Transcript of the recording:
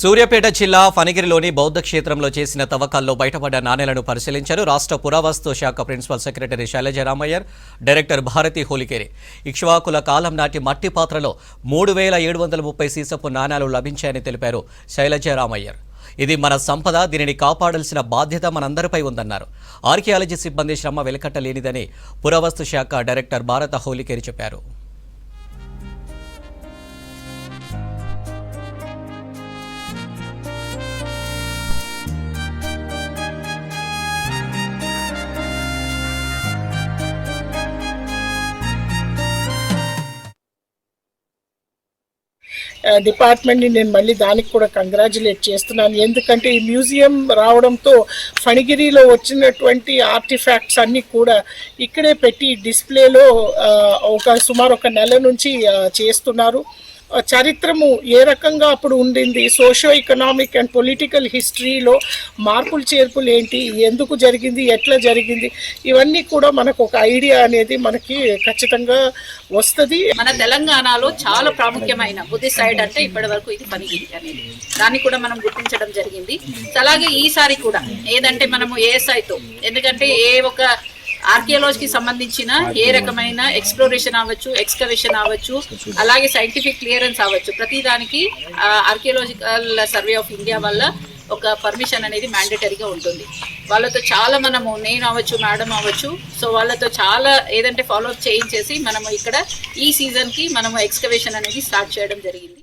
సూర్యాపేట జిల్లా ఫణిగిరిలోని బౌద్ధ క్షేత్రంలో చేసిన తవ్వకాల్లో బయటపడ్డ నాణేలను పరిశీలించారు రాష్ట్ర పురావస్తు శాఖ principal secretary Shailaja Ramaiyer director Bharati Holikeri. ఇక్ష్వాకుల కాలం నాటి మట్టి పాత్రలో మూడు వేల ఏడు వందల ముప్పై సీసపు నాణేలు లభించాయని తెలిపారు శైలజ రామయ్యర్. ఇది మన సంపద దీనిని కాపాడాల్సిన బాధ్యత మనందరిపై ఉందన్నారు. ఆర్కియాలజీ సిబ్బంది శ్రమ వెలకట్టలేనిదని పురావస్తు శాఖ డైరెక్టర్ భారత హోలికేరి చెప్పారు. డిపార్ట్మెంట్ని నేను మళ్ళీ దానికి కూడా కంగ్రాచులేట్ చేస్తున్నాను. ఎందుకంటే ఈ మ్యూజియం రావడంతో ఫణిగిరిలో వచ్చినటువంటి ఆర్టిఫాక్ట్స్ అన్నీ కూడా ఇక్కడే పెట్టి డిస్ప్లేలో ఒక సుమారు ఒక నెల నుంచి చేస్తున్నారు. చరిత్రము ఏ రకంగా అప్పుడు ఉండింది? సోషో ఎకనామిక్ అండ్ పొలిటికల్ హిస్టరీలో మార్పులు చేర్పులు ఏంటి? ఎందుకు జరిగింది? ఎట్లా జరిగింది? ఇవన్నీ కూడా మనకు ఒక ఐడియా అనేది మనకి ఖచ్చితంగా వస్తుంది. మన తెలంగాణలో చాలా ప్రాముఖ్యమైన బుద్ధి సైడ్ అంటే ఇప్పటి వరకు ఇది పని అనేది. దాన్ని కూడా మనం గుర్తించడం జరిగింది. అలాగే ఈసారి కూడా ఏదంటే మనము ఏఎస్ఐతో ఎందుకంటే ఏ ఒక ఆర్కియాలజీకి సంబంధించిన ఏ రకమైన ఎక్స్ప్లోరేషన్ అవ్వచ్చు ఎక్స్కవేషన్ అవ్వచ్చు అలాగే సైంటిఫిక్ క్లియరెన్స్ అవ్వచ్చు. ప్రతి దానికి ఆర్కియాలజికల్ సర్వే ఆఫ్ ఇండియా వల్ల ఒక పర్మిషన్ అనేది మ్యాండేటరీగా ఉంటుంది. వాళ్ళతో చాలా మనము నేను అవ్వచ్చు మేడం అవ్వచ్చు సో వాళ్ళతో చాలా ఏదంటే ఫాలో అప్ చేయించేసి మనము ఇక్కడ ఈ సీజన్కి మనము ఎక్స్కవేషన్ అనేది స్టార్ట్ చేయడం జరిగింది.